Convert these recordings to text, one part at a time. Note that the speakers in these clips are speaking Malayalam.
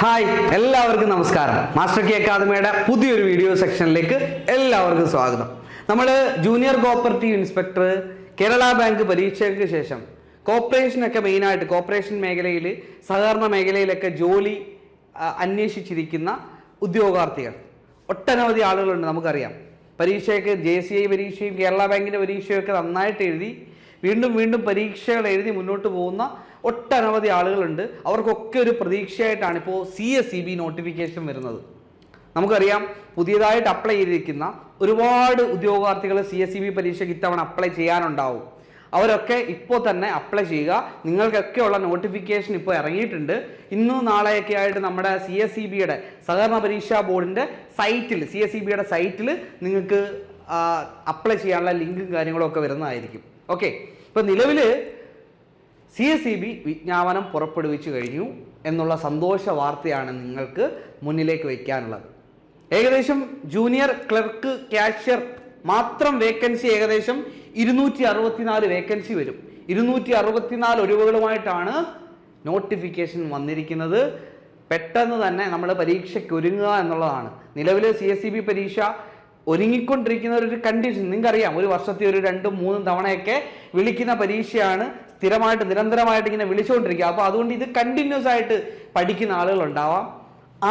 ഹായ് എല്ലാവർക്കും നമസ്കാരം. മാസ്റ്റർ കെ അക്കാദമിയുടെ പുതിയൊരു വീഡിയോ സെക്ഷനിലേക്ക് എല്ലാവർക്കും സ്വാഗതം. നമ്മൾ junior cooperative inspector Kerala bank പരീക്ഷയ്ക്ക് ശേഷം കോർപ്പറേഷനൊക്കെ മെയിനായിട്ട് കോപ്പറേഷൻ മേഖലയിൽ സഹകരണ മേഖലയിലൊക്കെ ജോലി അന്വേഷിച്ചിരിക്കുന്ന ഉദ്യോഗാർത്ഥികൾ. ഒട്ടനവധി ആളുകളുണ്ട് നമുക്കറിയാം. പരീക്ഷയൊക്കെ ജെ സി ഐ പരീക്ഷയും കേരള ബാങ്കിന്റെ പരീക്ഷയൊക്കെ നന്നായിട്ട് എഴുതി വീണ്ടും വീണ്ടും പരീക്ഷകൾ എഴുതി മുന്നോട്ട് പോകുന്ന ഒട്ടനവധി ആളുകളുണ്ട്. അവർക്കൊക്കെ ഒരു പ്രതീക്ഷയായിട്ടാണ് ഇപ്പോൾ C S E B notification വരുന്നത്. നമുക്കറിയാം പുതിയതായിട്ട് അപ്ലൈ ചെയ്തിരിക്കുന്ന ഒരുപാട് ഉദ്യോഗാർത്ഥികൾ സി എസ് ഇ ബി പരീക്ഷയ്ക്ക് ഇത്തവണ അപ്ലൈ ചെയ്യാനുണ്ടാവും. അവരൊക്കെ ഇപ്പോൾ തന്നെ അപ്ലൈ ചെയ്യുക. നിങ്ങൾക്കൊക്കെയുള്ള നോട്ടിഫിക്കേഷൻ ഇപ്പോൾ ഇറങ്ങിയിട്ടുണ്ട്. ഇന്നും നാളെയൊക്കെ ആയിട്ട് നമ്മുടെ സി എസ് ഇ ബിയുടെ സഹകരണ പരീക്ഷാ ബോർഡിന്റെ സൈറ്റിൽ സി എസ് ഇ ബിയുടെ സൈറ്റിൽ നിങ്ങൾക്ക് അപ്ലൈ ചെയ്യാനുള്ള ലിങ്കും കാര്യങ്ങളും ഒക്കെ വരുന്നതായിരിക്കും. ഓക്കെ ഇപ്പോൾ നിലവിൽ സി എസ് ഇ ബി വിജ്ഞാപനം പുറപ്പെടുവിച്ചു കഴിഞ്ഞു എന്നുള്ള സന്തോഷ വാർത്തയാണ് നിങ്ങൾക്ക് മുന്നിലേക്ക് വയ്ക്കാനുള്ളത്. ഏകദേശം ജൂനിയർ ക്ലർക്ക് ക്യാഷ്യർ മാത്രം വേക്കൻസി ഏകദേശം ഇരുന്നൂറ്റി അറുപത്തിനാല് വേക്കൻസി വരും. ഇരുന്നൂറ്റി അറുപത്തിനാല് ഒഴിവുകളുമായിട്ടാണ് നോട്ടിഫിക്കേഷൻ വന്നിരിക്കുന്നത്. പെട്ടെന്ന് തന്നെ നമ്മൾ പരീക്ഷയ്ക്ക് ഒരുങ്ങുക എന്നുള്ളതാണ്. നിലവിൽ സി എസ് ഇ ബി പരീക്ഷ ഒരുങ്ങിക്കൊണ്ടിരിക്കുന്ന ഒരു കണ്ടീഷൻ നിങ്ങൾക്കറിയാം ഒരു വർഷത്തെ ഒരു രണ്ടും മൂന്നും തവണയൊക്കെ വിളിക്കുന്ന പരീക്ഷയാണ് സ്ഥിരമായിട്ട് നിരന്തരമായിട്ട് ഇങ്ങനെ വിളിച്ചുകൊണ്ടിരിക്കുക. അപ്പോൾ അതുകൊണ്ട് ഇത് കണ്ടിന്യൂസ് ആയിട്ട് പഠിക്കുന്ന ആളുകളുണ്ടാവാം.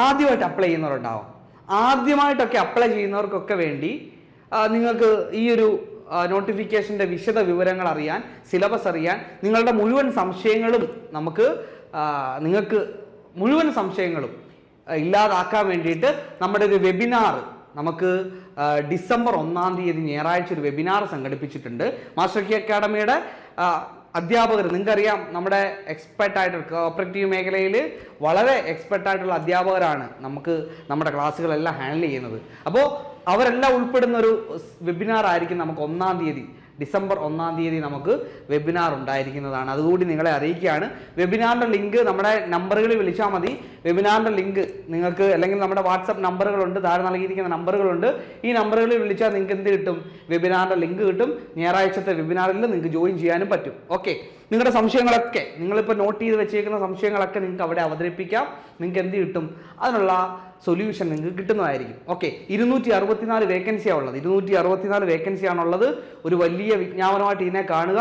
ആദ്യമായിട്ട് അപ്ലൈ ചെയ്യുന്നവരുണ്ടാവാം. ആദ്യമായിട്ടൊക്കെ അപ്ലൈ ചെയ്യുന്നവർക്കൊക്കെ വേണ്ടി നിങ്ങൾക്ക് ഈ ഒരു നോട്ടിഫിക്കേഷന്റെ വിശദ വിവരങ്ങൾ അറിയാൻ സിലബസ് അറിയാൻ നിങ്ങളുടെ മുഴുവൻ സംശയങ്ങളും നമുക്ക് നിങ്ങൾക്ക് മുഴുവൻ സംശയങ്ങളും ഇല്ലാതാക്കാൻ വേണ്ടിയിട്ട് നമ്മുടെ ഒരു വെബിനാർ നമുക്ക് ഡിസംബർ ഒന്നാം തീയതി ഞായറാഴ്ച ഒരു വെബിനാർ സംഘടിപ്പിച്ചിട്ടുണ്ട്. മാസ്റ്റർ കി അക്കാഡമിയുടെ അധ്യാപകർ നിങ്ങൾക്കറിയാം നമ്മുടെ എക്സ്പെർട്ട് ആയിട്ട് കോപ്പറേറ്റീവ് മേഖലയിൽ വളരെ എക്സ്പെർട്ട് ആയിട്ടുള്ള അധ്യാപകരാണ് നമുക്ക് നമ്മുടെ ക്ലാസ്സുകളെല്ലാം ഹാൻഡിൽ ചെയ്യുന്നത്. അപ്പോൾ അവരെല്ലാം ഉൾപ്പെടുന്ന ഒരു വെബിനാർ ആയിരിക്കും നമുക്ക് ഒന്നാം തീയതി. ഡിസംബർ ഒന്നാം തീയതി നമുക്ക് വെബിനാർ ഉണ്ടായിരിക്കുന്നതാണ്. അതുകൂടി നിങ്ങളെ അറിയിക്കുകയാണ്. വെബിനാറിന്റെ ലിങ്ക് നമ്മുടെ നമ്പറുകളിൽ വിളിച്ചാൽ മതി. വെബിനാറിന്റെ ലിങ്ക് നിങ്ങൾക്ക് അല്ലെങ്കിൽ നമ്മുടെ വാട്സപ്പ് നമ്പറുകളുണ്ട് താഴെ നൽകിയിരിക്കുന്ന നമ്പറുകളുണ്ട് ഈ നമ്പറുകളിൽ വിളിച്ചാൽ നിങ്ങൾക്ക് എന്ത് കിട്ടും? വെബിനാറിന്റെ ലിങ്ക് കിട്ടും. ഞായറാഴ്ചത്തെ വെബിനാറിൽ നിങ്ങൾക്ക് ജോയിൻ ചെയ്യാനും പറ്റും. ഓക്കെ നിങ്ങളുടെ സംശയങ്ങളൊക്കെ നിങ്ങളിപ്പോൾ നോട്ട് ചെയ്ത് വെച്ചേക്കുന്ന സംശയങ്ങളൊക്കെ നിങ്ങൾക്ക് അവിടെ അവതരിപ്പിക്കാം. നിങ്ങൾക്ക് എന്ത് കിട്ടും? അതിനുള്ള സൊല്യൂഷൻ നിങ്ങൾക്ക് കിട്ടുന്നതായിരിക്കും. ഓക്കെ ഇരുന്നൂറ്റി അറുപത്തിനാല് വേക്കൻസിയാണ് ഉള്ളത് ഇരുന്നൂറ്റി അറുപത്തിനാല് വേക്കൻസിയാണുള്ളത് ഒരു വലിയ വിജ്ഞാപനമായിട്ട് ഇതിനെ കാണുക.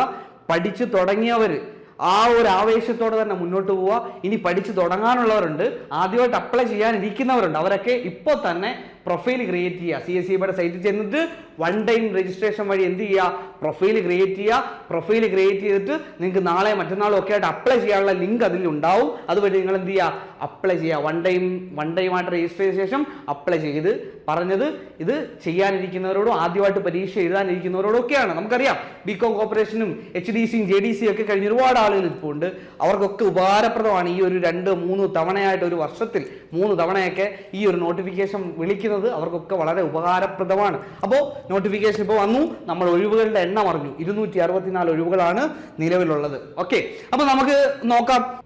പഠിച്ചു തുടങ്ങിയവർ ആ ഒരു ആവേശത്തോടെ തന്നെ മുന്നോട്ട് പോവുക. ഇനി പഠിച്ചു തുടങ്ങാനുള്ളവരുണ്ട്. ആദ്യമായിട്ട് അപ്ലൈ ചെയ്യാനിരിക്കുന്നവരുണ്ട്. അവരൊക്കെ ഇപ്പോൾ തന്നെ പ്രൊഫൈൽ ക്രിയേറ്റ് ചെയ്യുക. സി എസ് സിയുടെ സൈറ്റിൽ ചെന്നിട്ട് വൺ ടൈം രജിസ്ട്രേഷൻ വഴി എന്ത് ചെയ്യുക? പ്രൊഫൈൽ ക്രിയേറ്റ് ചെയ്യുക. പ്രൊഫൈൽ ക്രിയേറ്റ് ചെയ്തിട്ട് നിങ്ങൾക്ക് നാളെ മറ്റന്നാളും ഒക്കെ ആയിട്ട് അപ്ലൈ ചെയ്യാനുള്ള ലിങ്ക് അതിൽ ഉണ്ടാവും. അതുവഴി നിങ്ങൾ എന്ത് ചെയ്യുക? അപ്ലൈ ചെയ്യുക. വൺ ടൈം വൺ ടൈം ആയിട്ട് രജിസ്റ്റർ ചെയ്ത ശേഷം അപ്ലൈ ചെയ്ത് പറഞ്ഞത് ഇത് ചെയ്യാനിരിക്കുന്നവരോടും ആദ്യമായിട്ട് പരീക്ഷ എഴുതാനിരിക്കുന്നവരോടും ഒക്കെയാണ്. നമുക്കറിയാം. ബി കോം കോർപ്പറേഷനും എച്ച് ഡി സിയും ജെ ഡി സിയും ഒക്കെ കഴിഞ്ഞ ഒരുപാട് ആളുകൾ ഇപ്പോൾ ഉണ്ട് അവർക്കൊക്കെ ഉപകാരപ്രദമാണ് ഈ ഒരു രണ്ട് മൂന്ന് തവണയായിട്ട് ഒരു വർഷത്തിൽ മൂന്ന് തവണയൊക്കെ ഈ ഒരു നോട്ടിഫിക്കേഷൻ വിളിക്കുന്നത് അവർക്കൊക്കെ വളരെ ഉപകാരപ്രദമാണ്. അപ്പോൾ നോട്ടിഫിക്കേഷൻ ഇപ്പോൾ വന്നു. നമ്മൾ ഒഴിവുകളുടെ എണ്ണം അറിഞ്ഞു. ഇരുന്നൂറ്റി അറുപത്തിനാല് ഒഴിവുകളാണ് നിലവിലുള്ളത്. ഓക്കെ അപ്പോൾ നമുക്ക് നോക്കാം.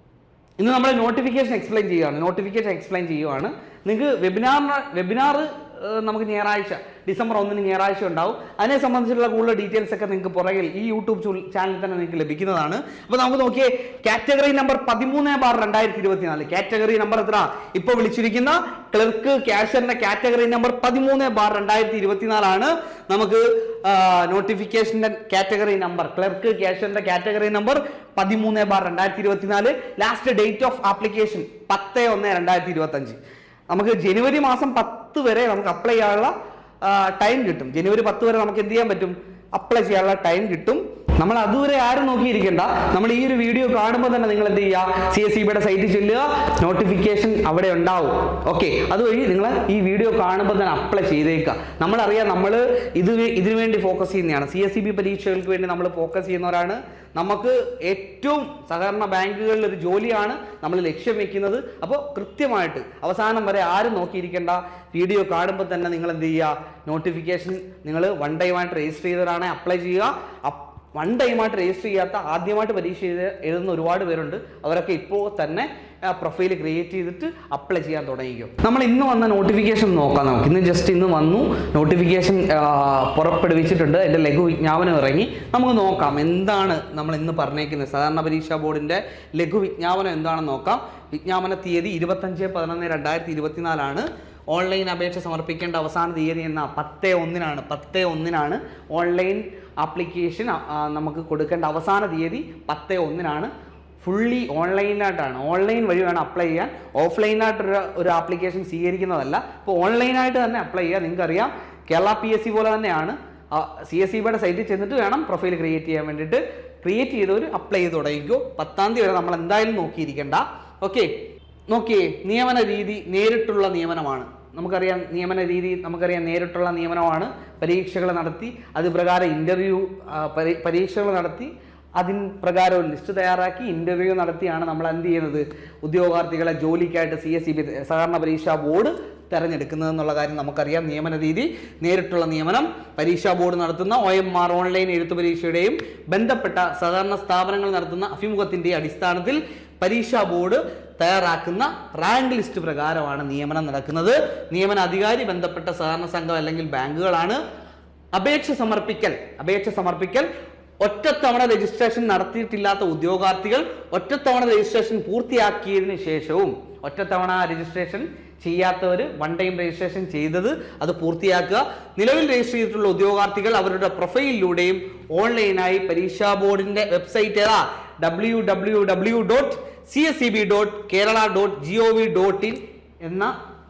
ഇന്ന് നമ്മൾ നോട്ടിഫിക്കേഷൻ എക്സ്പ്ലെയിൻ ചെയ്യുകയാണ്. നോട്ടിഫിക്കേഷൻ എക്സ്പ്ലെയിൻ ചെയ്യുകയാണ്. നിങ്ങൾക്ക് വെബിനാറിന് വെബിനാർ നമുക്ക് ഞായറാഴ്ച ഡിസംബർ ഒന്നിന് ഞായറാഴ്ച ഉണ്ടാവും. അതിനെ സംബന്ധിച്ചുള്ള കൂടുതൽ ഡീറ്റെയിൽസ് ഒക്കെ നിങ്ങൾക്ക് പുറകിൽ ഈ യൂട്യൂബ് ചാനലിൽ തന്നെ നിങ്ങൾക്ക് ലഭിക്കുന്നതാണ്. അപ്പോൾ നമുക്ക് നോക്കിയേ കാറ്റഗറി നമ്പർ പതിമൂന്ന് ബാർ രണ്ടായിരത്തി ഇരുപത്തിനാല് കാറ്റഗറി നമ്പർ എത്ര ഇപ്പൊ വിളിച്ചിരിക്കുന്ന ക്ലർക്ക് ക്യാഷറിന്റെ കാറ്റഗറി നമ്പർ പതിമൂന്ന് ബാർ രണ്ടായിരത്തി ഇരുപത്തിനാലാണ് നമുക്ക് നോട്ടിഫിക്കേഷന്റെ കാറ്റഗറി നമ്പർ ക്ലർക്ക് ക്യാഷറിന്റെ കാറ്റഗറി നമ്പർ പതിമൂന്ന് ബാർ രണ്ടായിരത്തി ഇരുപത്തിനാല് ലാസ്റ്റ് ഡേറ്റ് ഓഫ് ആപ്ലിക്കേഷൻ പത്ത് ഒന്ന് രണ്ടായിരത്തി ഇരുപത്തഞ്ച് നമുക്ക് ജനുവരി മാസം പത്ത് വരെ നമുക്ക് അപ്ലൈ ചെയ്യാനുള്ള ടൈം കിട്ടും. ജനുവരി പത്ത് വരെ നമുക്ക് എന്ത് ചെയ്യാൻ പറ്റും? അപ്ലൈ ചെയ്യാനുള്ള ടൈം കിട്ടും. നമ്മൾ അതുവരെ ആരും നോക്കിയിരിക്കേണ്ട. നമ്മൾ ഈ ഒരു വീഡിയോ കാണുമ്പോൾ തന്നെ നിങ്ങൾ എന്ത് ചെയ്യുക സി എസ് സിബിയുടെ സൈറ്റിൽ ചെല്ലുക. നോട്ടിഫിക്കേഷൻ അവിടെ ഉണ്ടാവും. ഓക്കെ അതുവഴി നിങ്ങൾ ഈ വീഡിയോ കാണുമ്പോൾ തന്നെ അപ്ലൈ ചെയ്തേക്കുക. നമ്മളറിയാം നമ്മൾ ഇത് ഇതിനു വേണ്ടി ഫോക്കസ് ചെയ്യുന്നതാണ്. സി എസ് ബി പരീക്ഷകൾക്ക് വേണ്ടി നമ്മൾ ഫോക്കസ് ചെയ്യുന്നവരാണ്. നമുക്ക് ഏറ്റവും സഹകരണ ബാങ്കുകളിൽ ഒരു ജോലിയാണ് നമ്മൾ ലക്ഷ്യം വെക്കുന്നത്. അപ്പോൾ കൃത്യമായിട്ട് അവസാനം വരെ ആരും നോക്കിയിരിക്കേണ്ട. വീഡിയോ കാണുമ്പോൾ തന്നെ നിങ്ങൾ എന്ത് ചെയ്യുക നോട്ടിഫിക്കേഷൻ നിങ്ങൾ വൺ ഡേ ടൈമായിട്ട് രജിസ്റ്റർ ചെയ്തവരാണ്. അപ്ലൈ ചെയ്യുക. വൺ ടൈമായിട്ട് രജിസ്റ്റർ ചെയ്യാത്ത ആദ്യമായിട്ട് പരീക്ഷ ചെയ്ത് എഴുതുന്ന ഒരുപാട് പേരുണ്ട്. അവരൊക്കെ ഇപ്പോൾ തന്നെ പ്രൊഫൈൽ ക്രിയേറ്റ് ചെയ്തിട്ട് അപ്ലൈ ചെയ്യാൻ തുടങ്ങിക്കും നമ്മൾ ഇന്ന് വന്ന നോട്ടിഫിക്കേഷൻ നോക്കാം നമുക്ക്. ഇന്ന് ജസ്റ്റ് ഇന്ന് വന്നു. നോട്ടിഫിക്കേഷൻ പുറപ്പെടുവിച്ചിട്ടുണ്ട്. അതിന്റെ ലഘു വിജ്ഞാപനം ഇറങ്ങി. നമുക്ക് നോക്കാം എന്താണ് നമ്മൾ ഇന്ന് പറഞ്ഞേക്കുന്നത്. സാധാരണ പരീക്ഷാ ബോർഡിന്റെ ലഘു വിജ്ഞാപനം എന്താണെന്ന് നോക്കാം. വിജ്ഞാപന തീയതി ഇരുപത്തഞ്ച് പതിനൊന്ന് രണ്ടായിരത്തി ഇരുപത്തിനാലാണ്. ഓൺലൈൻ അപേക്ഷ സമർപ്പിക്കേണ്ട അവസാന തീയതി എന്ന പത്ത് ഒന്നിനാണ്. പത്ത് ഒന്നിനാണ് ഓൺലൈൻ ആപ്ലിക്കേഷൻ നമുക്ക് കൊടുക്കേണ്ട അവസാന തീയതി പത്ത് ഒന്നിനാണ്. ഫുള്ളി ഓൺലൈനായിട്ടാണ്. ഓൺലൈൻ വഴി വേണം അപ്ലൈ ചെയ്യാൻ. ഓഫ്ലൈനായിട്ടൊരു ഒരു ആപ്ലിക്കേഷൻ സ്വീകരിക്കുന്നതല്ല. അപ്പോൾ ഓൺലൈനായിട്ട് തന്നെ അപ്ലൈ ചെയ്യുക നിങ്ങൾക്കറിയാം കേരള പി എസ് സി പോലെ തന്നെയാണ്. സി എസ് സിബിയുടെ സൈറ്റിൽ ചെന്നിട്ട് വേണം പ്രൊഫൈൽ ക്രിയേറ്റ് ചെയ്യാൻ വേണ്ടിയിട്ട്. ക്രിയേറ്റ് ചെയ്തവർ അപ്ലൈ ചെയ്ത് തുടങ്ങിക്കോ. പത്താം തീയതി വരെ നമ്മൾ എന്തായാലും നോക്കിയിരിക്കണ്ട. ഓക്കെ. നോക്കിയേ നിയമന രീതി നേരിട്ടുള്ള നിയമനമാണ്. നമുക്കറിയാം നിയമന രീതി നമുക്കറിയാം നേരിട്ടുള്ള നിയമനമാണ് പരീക്ഷകൾ നടത്തി അത് പ്രകാരം ഇന്റർവ്യൂ പരീക്ഷകൾ നടത്തി അതിൻ പ്രകാരം ഒരു ലിസ്റ്റ് തയ്യാറാക്കി ഇന്റർവ്യൂ നടത്തിയാണ് നമ്മൾ എന്ത് ചെയ്യുന്നത്? ഉദ്യോഗാർത്ഥികളെ ജോലിക്കായിട്ട് സി എസ് സി സഹകരണ പരീക്ഷാ ബോർഡ് തിരഞ്ഞെടുക്കുന്നത് എന്നുള്ള കാര്യം നമുക്കറിയാം. നിയമന രീതി നേരിട്ടുള്ള നിയമനം പരീക്ഷാ ബോർഡ് നടത്തുന്ന ഒ എം ആർ ഓൺലൈൻ എഴുത്തു പരീക്ഷയുടെയും ബന്ധപ്പെട്ട സഹകരണ സ്ഥാപനങ്ങൾ നടത്തുന്ന അഭിമുഖത്തിന്റെ അടിസ്ഥാനത്തിൽ പരീക്ഷാ ബോർഡ് തയ്യാറാക്കുന്ന റാങ്ക് ലിസ്റ്റ് പ്രകാരമാണ് നിയമനം നടക്കുന്നത്. നിയമന അധികാരി ബന്ധപ്പെട്ട സഹകരണ സംഘം അല്ലെങ്കിൽ ബാങ്കുകളാണ് അപേക്ഷ സമർപ്പിക്കൽ അപേക്ഷ സമർപ്പിക്കൽ. ഒറ്റത്തവണ രജിസ്ട്രേഷൻ നടത്തിയിട്ടില്ലാത്ത ഉദ്യോഗാർത്ഥികൾ ഒറ്റത്തവണ രജിസ്ട്രേഷൻ പൂർത്തിയാക്കിയതിനു ശേഷവും ഒറ്റത്തവണ രജിസ്ട്രേഷൻ ചെയ്യാത്തവർ വൺ ടൈം രജിസ്ട്രേഷൻ ചെയ്തത് അത് പൂർത്തിയാക്കുക. നിലവിൽ രജിസ്റ്റർ ചെയ്തിട്ടുള്ള ഉദ്യോഗാർത്ഥികൾ അവരുടെ പ്രൊഫൈലിലൂടെയും ഓൺലൈനായി പരീക്ഷാ ബോർഡിന്റെ വെബ്സൈറ്റ് ഏതാ? W W W dot C S C B dot Kerala dot G O V dot in എന്ന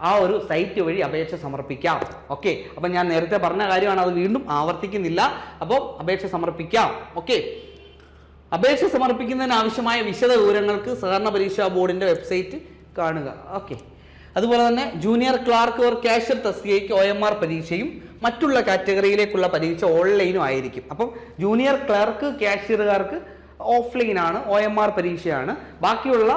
ആ ഒരു സൈറ്റ് വഴി അപേക്ഷ സമർപ്പിക്കാം. ഓക്കെ അപ്പം ഞാൻ നേരത്തെ പറഞ്ഞ കാര്യമാണ്. അത് വീണ്ടും ആവർത്തിക്കുന്നില്ല. അപ്പോൾ അപേക്ഷ സമർപ്പിക്കാം. ഓക്കെ അപേക്ഷ സമർപ്പിക്കുന്നതിന് ആവശ്യമായ വിശദ വിവരങ്ങൾക്ക് സഹകരണ പരീക്ഷാ ബോർഡിന്റെ വെബ്സൈറ്റ് കാണുക. ഓക്കെ അതുപോലെ തന്നെ ജൂനിയർ ക്ലാർക്ക് ഓർ കാഷ്യർ തസ്തികയ്ക്ക് ഒ എം ആർ പരീക്ഷയും മറ്റുള്ള കാറ്റഗറിയിലേക്കുള്ള പരീക്ഷ ഓൺലൈനും ആയിരിക്കും. അപ്പം ജൂനിയർ ക്ലാർക്ക് കാഷ്യറുകാർക്ക് ഓഫ്ലൈൻ ആണ് ഒ എം ആർ പരീക്ഷയാണ്. ബാക്കിയുള്ള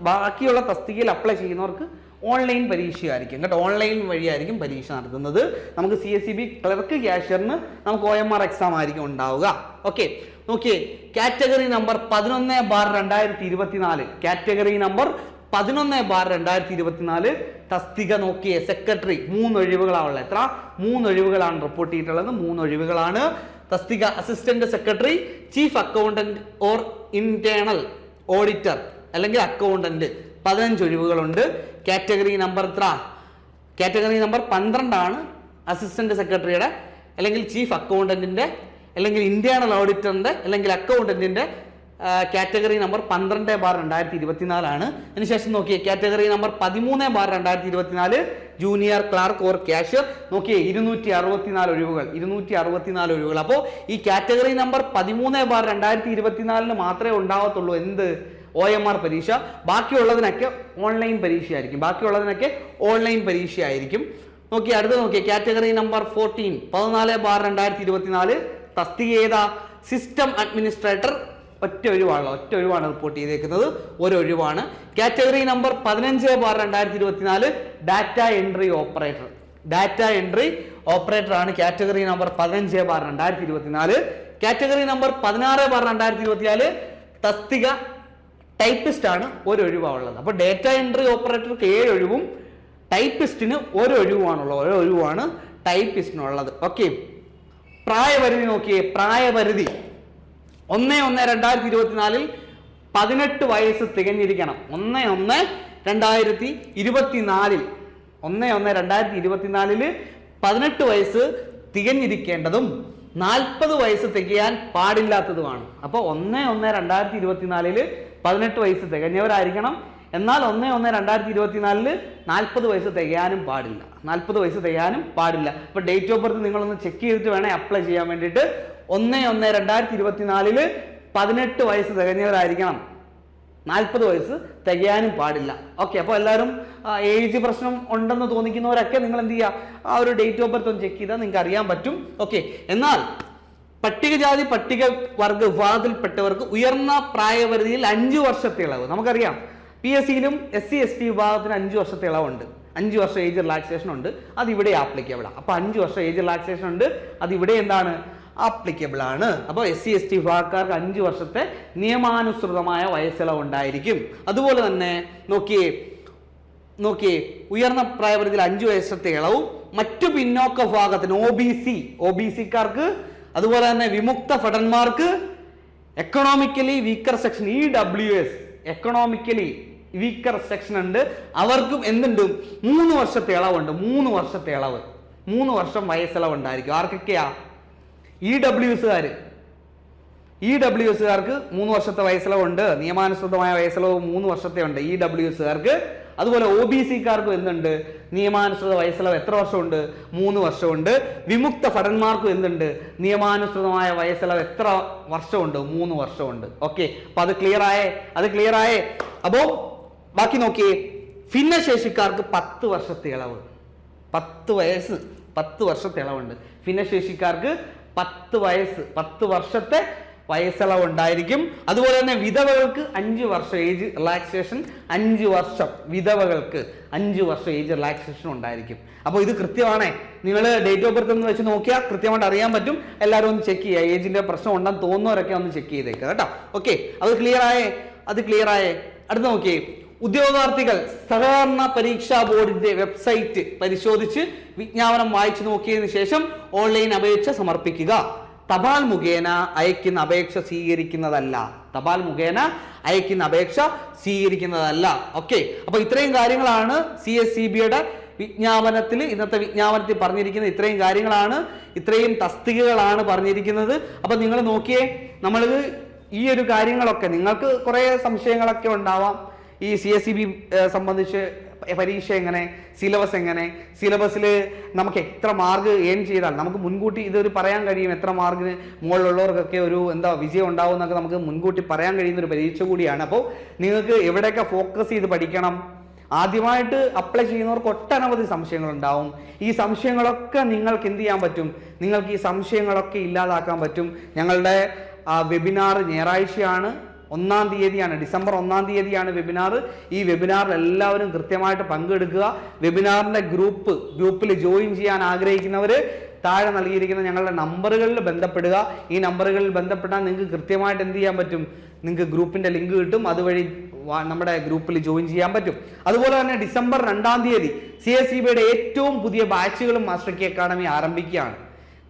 ബാക്കിയുള്ള തസ്തികയിൽ അപ്ലൈ ചെയ്യുന്നവർക്ക് ഓൺലൈൻ പരീക്ഷയായിരിക്കും. കേട്ടോ ഓൺലൈൻ വഴിയായിരിക്കും പരീക്ഷ നടത്തുന്നത്. നമുക്ക് C S C B clerk ക്യാഷ്യറിന് നമുക്ക് ഒ എം ആർ എക്സാം ആയിരിക്കും ഉണ്ടാവുക. ഓക്കെ നോക്കിയേ കാറ്റഗറി നമ്പർ പതിനൊന്ന് ബാർ രണ്ടായിരത്തി ഇരുപത്തിനാല്. കാറ്റഗറി നമ്പർ പതിനൊന്ന് ബാർ രണ്ടായിരത്തി ഇരുപത്തിനാല് തസ്തിക നോക്കിയ സെക്രട്ടറി മൂന്ന് ഒഴിവുകളാണുള്ളത് എത്ര? മൂന്ന് ഒഴിവുകളാണ് റിപ്പോർട്ട് ചെയ്തിട്ടുള്ളത്. മൂന്ന് ഒഴിവുകളാണ് തസ്തിക assistant secretary chief accountant or internal auditor അല്ലെങ്കിൽ അക്കൗണ്ടന്റ് പതിനഞ്ച് ഒഴിവുകളുണ്ട്. കാറ്റഗറി നമ്പർ എത്ര? കാറ്റഗറി നമ്പർ പന്ത്രണ്ടാണ് അസിസ്റ്റന്റ് സെക്രട്ടറിയുടെ അല്ലെങ്കിൽ ചീഫ് അക്കൗണ്ടന്റിന്റെ അല്ലെങ്കിൽ ഇന്റേണൽ ഓഡിറ്ററിന്റെ അല്ലെങ്കിൽ അക്കൗണ്ടന്റിന്റെ കാറ്റഗറി നമ്പർ പന്ത്രണ്ട് ബാർ രണ്ടായിരത്തി ഇരുപത്തിനാലാണ് അതിനുശേഷം നോക്കിയേ കാറ്റഗറി നമ്പർ പതിമൂന്ന് ബാർ രണ്ടായിരത്തി ഇരുപത്തിനാല് ജൂനിയർ ക്ലാർക്ക് ഓർ ക്യാഷ്യർ നോക്കിയേ ഇരുന്നൂറ്റി അറുപത്തിനാല് ഒഴിവുകൾ ഇരുന്നൂറ്റി അറുപത്തിനാല് ഒഴിവുകൾ. അപ്പോൾ ഈ കാറ്റഗറി നമ്പർ പതിമൂന്ന് ബാർ രണ്ടായിരത്തി ഇരുപത്തിനാലിന് മാത്രമേ ഉണ്ടാവത്തുള്ളൂ. എന്ത്? ഒ എം ആർ പരീക്ഷ. ബാക്കിയുള്ളതിനൊക്കെ ഓൺലൈൻ പരീക്ഷയായിരിക്കും. ബാക്കിയുള്ളതിനൊക്കെ ഓൺലൈൻ പരീക്ഷയായിരിക്കും. നോക്കി അടുത്ത് നോക്കിയേ കാറ്റഗറി നമ്പർ ഫോർട്ടീൻ പതിനാല് ബാർ രണ്ടായിരത്തി ഇരുപത്തിനാല് തസ്തിക ഏതാ സിസ്റ്റം അഡ്മിനിസ്ട്രേറ്റർ ഒറ്റ ഒഴിവാണല്ലോ ഒറ്റ ഒഴിവാണ് റിപ്പോർട്ട് ചെയ്തേക്കുന്നത്. ഒരു ഒഴിവാണ് കാറ്റഗറി നമ്പർ പതിനഞ്ച് ബാർ രണ്ടായിരത്തി ഇരുപത്തിനാല് data entry operator data entry operator ആണ് കാറ്റഗറി നമ്പർ പതിനഞ്ച് ബാർ രണ്ടായിരത്തി ഇരുപത്തിനാല് കാറ്റഗറി നമ്പർ പതിനാറ് ബാർ രണ്ടായിരത്തി ഇരുപത്തിനാല് തസ്തിക ടൈപ്പിസ്റ്റ് ആണ് ഒരു ഒഴിവാണുള്ളത് അപ്പോൾ ഡേറ്റ എൻട്രി ഓപ്പറേറ്റർക്ക് ഏഴ് ഒഴിവും ടൈപ്പിസ്റ്റിന് ഒരു ഒരൊഴിവാണ് ടൈപ്പിസ്റ്റിനുള്ളത് ഓക്കെ പ്രായപരിധി നോക്കിയേ പ്രായപരിധി. ഒന്ന് ഒന്ന് രണ്ടായിരത്തി ഇരുപത്തിനാലിൽ പതിനെട്ട് വയസ്സ് തികഞ്ഞിരിക്കണം. ഒന്ന് ഒന്ന് രണ്ടായിരത്തി ഇരുപത്തിനാലിൽ ഒന്ന് ഒന്ന് രണ്ടായിരത്തി ഇരുപത്തിനാലിൽ പതിനെട്ട് വയസ്സ് തികഞ്ഞിരിക്കേണ്ടതും നാൽപ്പത് വയസ്സ് തികയാൻ പാടില്ലാത്തതുമാണ്. അപ്പോൾ ഒന്ന് ഒന്ന് രണ്ടായിരത്തി ഇരുപത്തിനാലിൽ പതിനെട്ട് വയസ്സ് തികഞ്ഞവരായിരിക്കണം. എന്നാൽ ഒന്ന് ഒന്ന് രണ്ടായിരത്തി ഇരുപത്തിനാലിൽ നാൽപ്പത് വയസ്സ് തികയാനും പാടില്ല. നാൽപ്പത് വയസ്സ് തികയാനും പാടില്ല. അപ്പോൾ ഡേറ്റ് ഓഫ് ബർത്ത് നിങ്ങളൊന്ന് ചെക്ക് ചെയ്തിട്ട് വേണേ അപ്ലൈ ചെയ്യാൻ വേണ്ടിയിട്ട്. ഒന്ന് ഒന്ന് രണ്ടായിരത്തി ഇരുപത്തിനാലിൽ പതിനെട്ട് വയസ്സ് തികഞ്ഞവരായിരിക്കണം. നാൽപ്പത് വയസ്സ് തികയാനും പാടില്ല. ഓക്കെ അപ്പോൾ എല്ലാവരും ഏജ് പ്രശ്നം ഉണ്ടെന്ന് തോന്നിക്കുന്നവരൊക്കെ നിങ്ങൾ എന്ത് ചെയ്യുക ആ ഒരു ഡേറ്റ് ഓഫ് ബർത്ത് ഒന്ന് ചെക്ക് ചെയ്താൽ നിങ്ങൾക്ക് അറിയാൻ പറ്റും. ഓക്കെ എന്നാൽ പട്ടികജാതി പട്ടിക വർഗ വിഭാഗത്തിൽപ്പെട്ടവർക്ക് ഉയർന്ന പ്രായപരിധിയിൽ അഞ്ച് വർഷത്തെ ഇളവ്. നമുക്കറിയാം. പി എസ് സിയിലും എസ് സി എസ് ടി വിഭാഗത്തിന് അഞ്ച് വർഷത്തെ ഇളവുണ്ട്. അഞ്ച് വർഷം ഏജ് റിലാക്സേഷൻ ഉണ്ട്. അത് ഇവിടെ ആപ്ലിക്കബിൾ ആണ് അപ്പോൾ അഞ്ച് വർഷം ഏജ് റിലാക്സേഷൻ ഉണ്ട്. അത് ഇവിടെ എന്താണ്? ആപ്ലിക്കബിൾ ആണ്. അപ്പോൾ എസ് സി എസ് ടി വിഭാഗക്കാർക്ക് അഞ്ച് വർഷത്തെ നിയമാനുസൃതമായ വയസ്സിളവ് ഉണ്ടായിരിക്കും. അതുപോലെ തന്നെ നോക്കിയേ നോക്കിയേ ഉയർന്ന പ്രായപരിധിയിൽ അഞ്ച് വയസ്സത്തെ ഇളവും മറ്റു പിന്നോക്ക വിഭാഗത്തിന് O B C O B സിക്കാർക്ക് അതുപോലെ തന്നെ വിമുക്ത ഭടന്മാർക്ക് economically weaker section E W S economically weaker section ഉണ്ട്. അവർക്കും എന്തുണ്ട്? മൂന്ന് വർഷത്തെ ഇളവുണ്ട്. മൂന്ന് വർഷത്തെ ഇളവ്. മൂന്ന് വർഷം വയസ്സിളവ് ഉണ്ടായിരിക്കും ആർക്കൊക്കെയാ ഇ ഡബ്ല്യു എസുകാർ ഇ ഡബ്ല്യു എസുകാർക്ക് മൂന്ന് വർഷത്തെ വയസ്സിളവുണ്ട്. നിയമാനുസൃതമായ വയസ്സിളവ് മൂന്ന് വർഷത്തെ ഉണ്ട്. ഇ ഡബ്ല്യു എസുകാർക്ക് അതുപോലെ ഒ ബി സിക്കാർക്കും എന്തുണ്ട്? നിയമാനുസൃത വയസ്സിളവ് എത്ര വർഷമുണ്ട്? മൂന്ന് വർഷമുണ്ട്. വിമുക്ത ഭടന്മാർക്കും എന്തുണ്ട്? നിയമാനുസൃതമായ വയസ്സിളവ് എത്ര വർഷമുണ്ട്? മൂന്ന് വർഷമുണ്ട്. ഓക്കെ അപ്പൊ അത് ക്ലിയർ ആയേ? അത് ക്ലിയർ ആയേ? അപ്പോ ബാക്കി നോക്കിയേ. ഭിന്നശേഷിക്കാർക്ക് പത്ത് വർഷത്തെ ഇളവ്. പത്ത് വയസ്സ്. പത്ത് വർഷത്തെ ഇളവുണ്ട്. ഭിന്നശേഷിക്കാർക്ക് പത്ത് വയസ്സ്. പത്ത് വർഷത്തെ വയസ്സിളവ് ഉണ്ടായിരിക്കും അതുപോലെ തന്നെ വിധവകൾക്ക് അഞ്ച് വർഷം ഏജ് റിലാക്സേഷൻ അഞ്ച് വർഷം വിധവകൾക്ക് അഞ്ച് വർഷം ഏജ് റിലാക്സേഷൻ ഉണ്ടായിരിക്കും. അപ്പോൾ ഇത് കൃത്യമാണേ. നിങ്ങൾ ഡേറ്റ് ഓഫ് ബർത്ത് എന്ന് വെച്ച് നോക്കിയാൽ കൃത്യമായിട്ട് അറിയാൻ പറ്റും. എല്ലാവരും ഒന്ന് ചെക്ക് ചെയ്യുക. ഏജിന്റെ പ്രശ്നം ഉണ്ടെന്ന് തോന്നുന്നവരൊക്കെ ഒന്ന് ചെക്ക് ചെയ്തേക്കുക കേട്ടോ. ഓക്കെ അത് ക്ലിയർ ആയേ? അത് ക്ലിയർ ആയേ? അടുത്ത് നോക്കിയേ. ഉദ്യോഗാർത്ഥികൾ സഹകരണ പരീക്ഷാ ബോർഡിന്റെ വെബ്സൈറ്റ് പരിശോധിച്ച് വിജ്ഞാപനം വായിച്ചു നോക്കിയതിനു ശേഷം ഓൺലൈൻ അപേക്ഷ സമർപ്പിക്കുക. തപാൽ മുഖേന അയക്കുന്ന അപേക്ഷ സ്വീകരിക്കുന്നതല്ല. തപാൽ മുഖേന അയക്കുന്ന അപേക്ഷ സ്വീകരിക്കുന്നതല്ല. ഓക്കെ അപ്പൊ ഇത്രയും കാര്യങ്ങളാണ് സി എസ് സി ബിയുടെ വിജ്ഞാപനത്തിൽ ഇന്നത്തെ വിജ്ഞാപനത്തിൽ പറഞ്ഞിരിക്കുന്ന ഇത്രയും കാര്യങ്ങളാണ്. ഇത്രയും തസ്തികകളാണ് പറഞ്ഞിരിക്കുന്നത്. അപ്പൊ നിങ്ങൾ നോക്കിയേ നമ്മൾ ഈ ഒരു കാര്യങ്ങളൊക്കെ നിങ്ങൾക്ക് കുറേ സംശയങ്ങളൊക്കെ ഉണ്ടാവാം. ഈ സി എസ് സി ബി സംബന്ധിച്ച് പരീക്ഷ എങ്ങനെ സിലബസ് എങ്ങനെ സിലബസിൽ നമുക്ക് എത്ര മാർക്ക് ഏൺ ചെയ്താൽ നമുക്ക് മുൻകൂട്ടി ഇതൊരു പറയാൻ കഴിയും എത്ര മാർക്കിന് മുകളിലുള്ളവർക്കൊക്കെ ഒരു എന്താ വിജയം ഉണ്ടാവും എന്നൊക്കെ നമുക്ക് മുൻകൂട്ടി പറയാൻ കഴിയുന്ന ഒരു പരീക്ഷ കൂടിയാണ്. അപ്പോൾ നിങ്ങൾക്ക് എവിടെയൊക്കെ ഫോക്കസ് ചെയ്ത് പഠിക്കണം ആദ്യമായിട്ട് അപ്ലൈ ചെയ്യുന്നവർക്ക് ഒട്ടനവധി സംശയങ്ങളുണ്ടാവും. ഈ സംശയങ്ങളൊക്കെ നിങ്ങൾക്ക് എന്ത് ചെയ്യാൻ പറ്റും? നിങ്ങൾക്ക് ഈ സംശയങ്ങളൊക്കെ ഇല്ലാതാക്കാൻ പറ്റും. ഞങ്ങളുടെ വെബിനാർ ഞായറാഴ്ചയാണ്. ഒന്നാം തീയതിയാണ്. ഡിസംബർ ഒന്നാം തീയതിയാണ് വെബിനാർ ഈ വെബിനാറിൽ എല്ലാവരും കൃത്യമായിട്ട് പങ്കെടുക്കുക. വെബിനാറിന്റെ ഗ്രൂപ്പ് ഗ്രൂപ്പിൽ ജോയിൻ ചെയ്യാൻ ആഗ്രഹിക്കുന്നവർ താഴെ നൽകിയിരിക്കുന്ന ഞങ്ങളുടെ നമ്പറുകളിൽ ബന്ധപ്പെടുക. ഈ നമ്പറുകളിൽ ബന്ധപ്പെട്ടാൽ നിങ്ങൾക്ക് കൃത്യമായിട്ട് എന്ത് ചെയ്യാൻ പറ്റും? നിങ്ങൾക്ക് ഗ്രൂപ്പിന്റെ ലിങ്ക് കിട്ടും. അതുവഴി നമ്മുടെ ഗ്രൂപ്പിൽ ജോയിൻ ചെയ്യാൻ പറ്റും. അതുപോലെ തന്നെ ഡിസംബർ രണ്ടാം തീയതി സി എസ് സി ബിയുടെ ഏറ്റവും പുതിയ ബാച്ചുകളും മാസ്റ്റർ കി അക്കാഡമി ആരംഭിക്കുകയാണ്.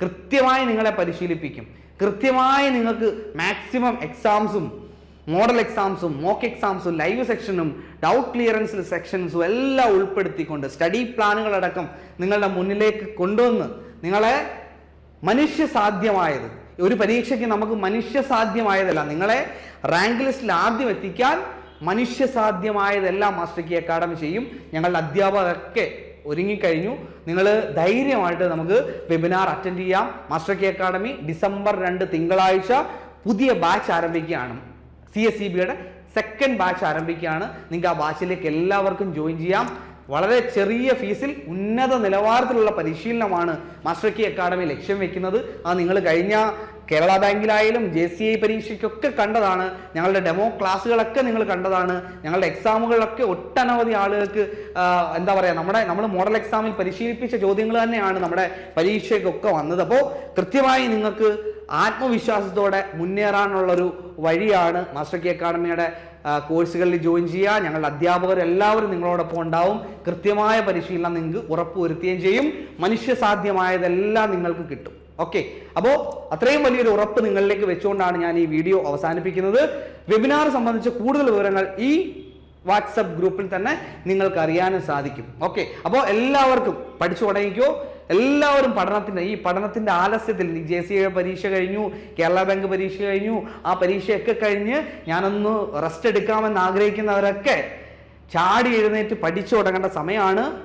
കൃത്യമായി നിങ്ങളെ പരിശീലിപ്പിക്കും. കൃത്യമായി നിങ്ങൾക്ക് മാക്സിമം എക്സാംസും മോഡൽ എക്സാംസും മോക്ക് എക്സാംസും ലൈവ് സെക്ഷനും ഡൗട്ട് ക്ലിയറൻസ് സെക്ഷൻസും എല്ലാം ഉൾപ്പെടുത്തിക്കൊണ്ട് സ്റ്റഡി പ്ലാനുകളടക്കം നിങ്ങളുടെ മുന്നിലേക്ക് കൊണ്ടുവന്ന് നിങ്ങളെ മനുഷ്യ സാധ്യമായത് ഒരു പരീക്ഷയ്ക്ക് നമുക്ക് മനുഷ്യ സാധ്യമായതല്ല നിങ്ങളെ റാങ്ക് ലിസ്റ്റിൽ ആദ്യം എത്തിക്കാൻ മനുഷ്യ സാധ്യമായതെല്ലാം മാസ്റ്റർ കി അക്കാഡമി ചെയ്യും. ഞങ്ങളുടെ അധ്യാപകരൊക്കെ ഒരുങ്ങിക്കഴിഞ്ഞു. നിങ്ങൾ ധൈര്യമായിട്ട് നമുക്ക് വെബിനാർ അറ്റൻഡ് ചെയ്യാം. മാസ്റ്റർ കി അക്കാഡമി ഡിസംബർ രണ്ട് തിങ്കളാഴ്ച പുതിയ ബാച്ച് ആരംഭിക്കുകയാണ്. സി എസ് സി ബിയുടെ സെക്കൻഡ് ബാച്ച് ആരംഭിക്കുകയാണ്. നിങ്ങൾക്ക് ആ ബാച്ചിലേക്ക് എല്ലാവർക്കും ജോയിൻ ചെയ്യാം. വളരെ ചെറിയ ഫീസിൽ ഉന്നത നിലവാരത്തിലുള്ള പരിശീലനമാണ് മാസ്റ്റർ കി അക്കാഡമി ലക്ഷ്യം വെക്കുന്നത്. അത് നിങ്ങൾ കഴിഞ്ഞ കേരള ബാങ്കിലായാലും ജെ സി ഐ പരീക്ഷയ്ക്കൊക്കെ കണ്ടതാണ്. ഞങ്ങളുടെ ഡെമോ ക്ലാസ്സുകളൊക്കെ നിങ്ങൾ കണ്ടതാണ്. ഞങ്ങളുടെ എക്സാമുകളിലൊക്കെ ഒട്ടനവധി ആളുകൾക്ക് എന്താ പറയുക നമ്മുടെ നമ്മൾ മോഡൽ എക്സാമിൽ പരിശീലിപ്പിച്ച ചോദ്യങ്ങൾ തന്നെയാണ് നമ്മുടെ പരീക്ഷയ്ക്കൊക്കെ വന്നത്. അപ്പോൾ കൃത്യമായി നിങ്ങൾക്ക് ആത്മവിശ്വാസത്തോടെ മുന്നേറാനുള്ളൊരു വഴിയാണ് മാസ്റ്റർ കെ അക്കാഡമിയുടെ കോഴ്സുകളിൽ ജോയിൻ ചെയ്യുക. ഞങ്ങളുടെ അധ്യാപകർ എല്ലാവരും നിങ്ങളോടൊപ്പം ഉണ്ടാവും. കൃത്യമായ പരിശീലനം നിങ്ങൾക്ക് ഉറപ്പുവരുത്തുകയും ചെയ്യും. മനുഷ്യസാധ്യമായതെല്ലാം നിങ്ങൾക്ക് കിട്ടും. ഓക്കെ. അപ്പോൾ അത്രയും വലിയൊരു ഉറപ്പ് നിങ്ങളിലേക്ക് വെച്ചുകൊണ്ടാണ് ഞാൻ ഈ വീഡിയോ അവസാനിപ്പിക്കുന്നത്. വെബിനാർ സംബന്ധിച്ച കൂടുതൽ വിവരങ്ങൾ ഈ വാട്സപ്പ് ഗ്രൂപ്പിൽ തന്നെ നിങ്ങൾക്ക് അറിയാനും സാധിക്കും. ഓക്കെ. അപ്പോൾ എല്ലാവർക്കും പഠിച്ചു തുടങ്ങിക്കോ. എല്ലാവരും പഠനത്തിന് ഈ പഠനത്തിന്റെ ആലസ്യത്തിൽ ജെ സി പരീക്ഷ കഴിഞ്ഞു കേരള ബാങ്ക് പരീക്ഷ കഴിഞ്ഞു ആ പരീക്ഷയൊക്കെ കഴിഞ്ഞ് ഞാനൊന്ന് റെസ്റ്റ് എടുക്കാമെന്ന് ആഗ്രഹിക്കുന്നവരൊക്കെ ചാടി എഴുന്നേറ്റ് പഠിച്ചു തുടങ്ങേണ്ട സമയമാണ്.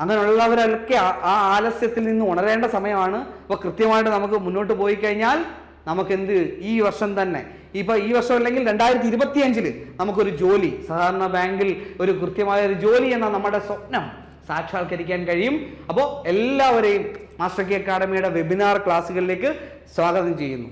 അങ്ങനെയുള്ളവരൊക്കെ ആ- ആലസ്യത്തിൽ നിന്ന് ഉണരേണ്ട സമയമാണ്. അപ്പോൾ കൃത്യമായിട്ട് നമുക്ക് മുന്നോട്ട് പോയി കഴിഞ്ഞാൽ നമുക്ക് എന്ത് ഈ വർഷം തന്നെ. ഇപ്പൊ ഈ വർഷം അല്ലെങ്കിൽ രണ്ടായിരത്തി ഇരുപത്തി അഞ്ചിൽ നമുക്കൊരു ജോലി സാധാരണ ബാങ്കിൽ ഒരു കൃത്യമായ ഒരു ജോലി എന്ന നമ്മുടെ സ്വപ്നം. സാക്ഷാത്കരിക്കാൻ കഴിയും. അപ്പോൾ എല്ലാവരെയും മാസ്റ്റർ കെ അക്കാഡമിയുടെ വെബിനാർ ക്ലാസ്സുകളിലേക്ക് സ്വാഗതം ചെയ്യുന്നു.